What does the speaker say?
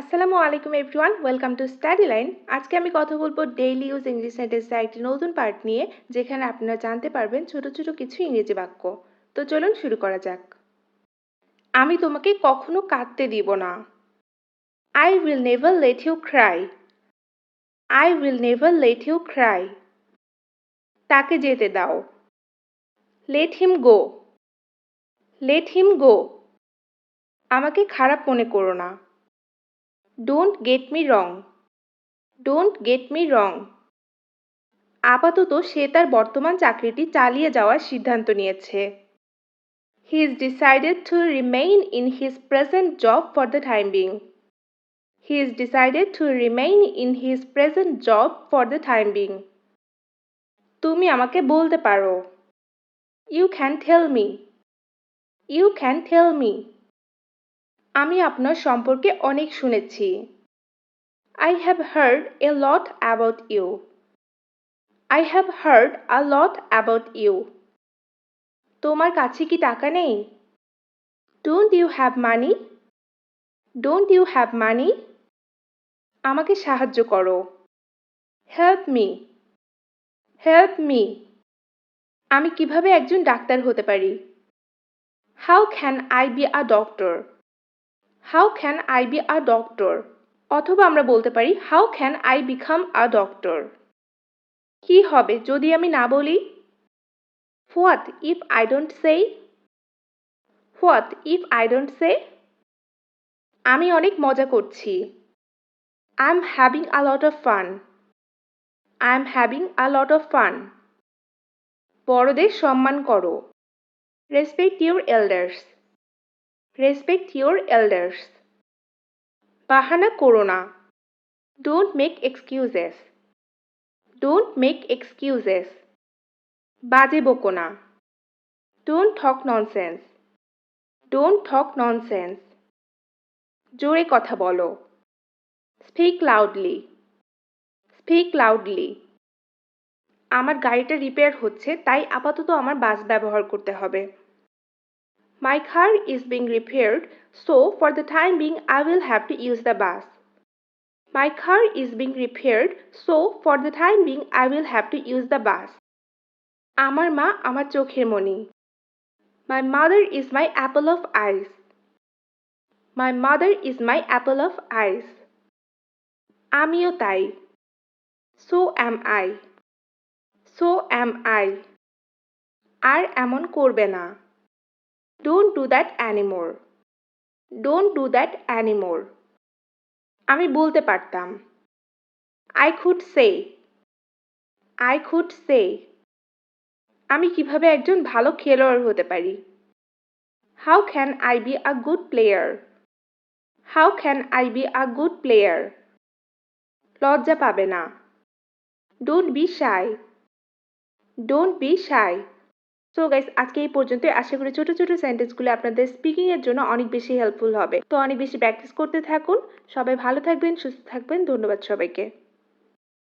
আসসালামু আলাইকুম everyone, welcome to study line আজকে আমি কথা বলব ডেইলি ইউজ ইংলিশ সেন্টেন্সের একটি নতুন পার্ট নিয়ে, যেখানে আপনারা জানতে পারবেন ছোট ছোট কিছু ইংরেজি বাক্য। তো চলুন শুরু করা যাক। আমি তোমাকে কখনো কাঁদতে দিব না। I will never let you cry I will never let you cry তাকে যেতে দাও। Let him go let him গো আমাকে খারাপ মনে করো না। Don't get me wrong don't get me wrong আপাতত সে তার বর্তমান চাকরিটি চালিয়ে যাওয়ার সিদ্ধান্ত নিয়েছে। He is decided to remain in his present job for the time being he is decided to remain in his present job for the time being তুমি আমাকে বলতে পারো। You can tell me you can tell me আমি আপনার সম্পর্কে অনেক শুনেছি। I have heard a lot about you I have heard a lot about you তোমার কাছে কি টাকা নেই? Don't you have money don't you have money আমাকে সাহায্য করো। হেল্প মি হেল্প মি আমি কীভাবে একজন ডাক্তার হতে পারি? How can I be a doctor how can I be a doctor অথবা আমরা বলতে পারি how can I become a doctor কি হবে যদি আমি না বলি? What if I don't say what if I don't say আমি অনেক মজা করছি। I am having a lot of fun I am having a lot of fun বড়দের সম্মান করো। Respect your elders respect your elders বাহানা করো না। Don't make excuses don't make excuses বাজে বকো না। ডোন্ট ঠক ননসেন্স ডোন্ট ঠক ননসেন্স জোরে কথা বলো। স্পিক লাউডলি স্পিক লাউডলি আমার গাড়িটা রিপেয়ার হচ্ছে, তাই আপাতত আমার বাস ব্যবহার করতে হবে। My car is being repaired, so for the time being, I will have to use the bus. My car is being repaired, so for the time being, I will have to use the bus. আমার মা আমার চোখের মণি My mother is my apple of eyes. My mother is my apple of eyes. আমিও তাই So am I. So am I. আর এমন করবে না don't do that anymore don't do that anymore আমি বলতে পারতাম। I could say I could say আমি কীভাবে একজন ভালো খেলোয়াড় হতে পারি? How can I be a good player how can I be a good player লজ্জা পাবে না। Don't be shy don't be shy so guys আজকে এই পর্যন্ত আশা করি ছোট ছোট সেন্টেন্সগুলো আপনাদের স্পিকিং এর জন্য অনেক বেশি হেল্পফুল হবে। তো অনেক বেশি প্র্যাকটিস করতে থাকুন। সবাই ভালো থাকবেন, সুস্থ থাকবেন। ধন্যবাদ সবাইকে।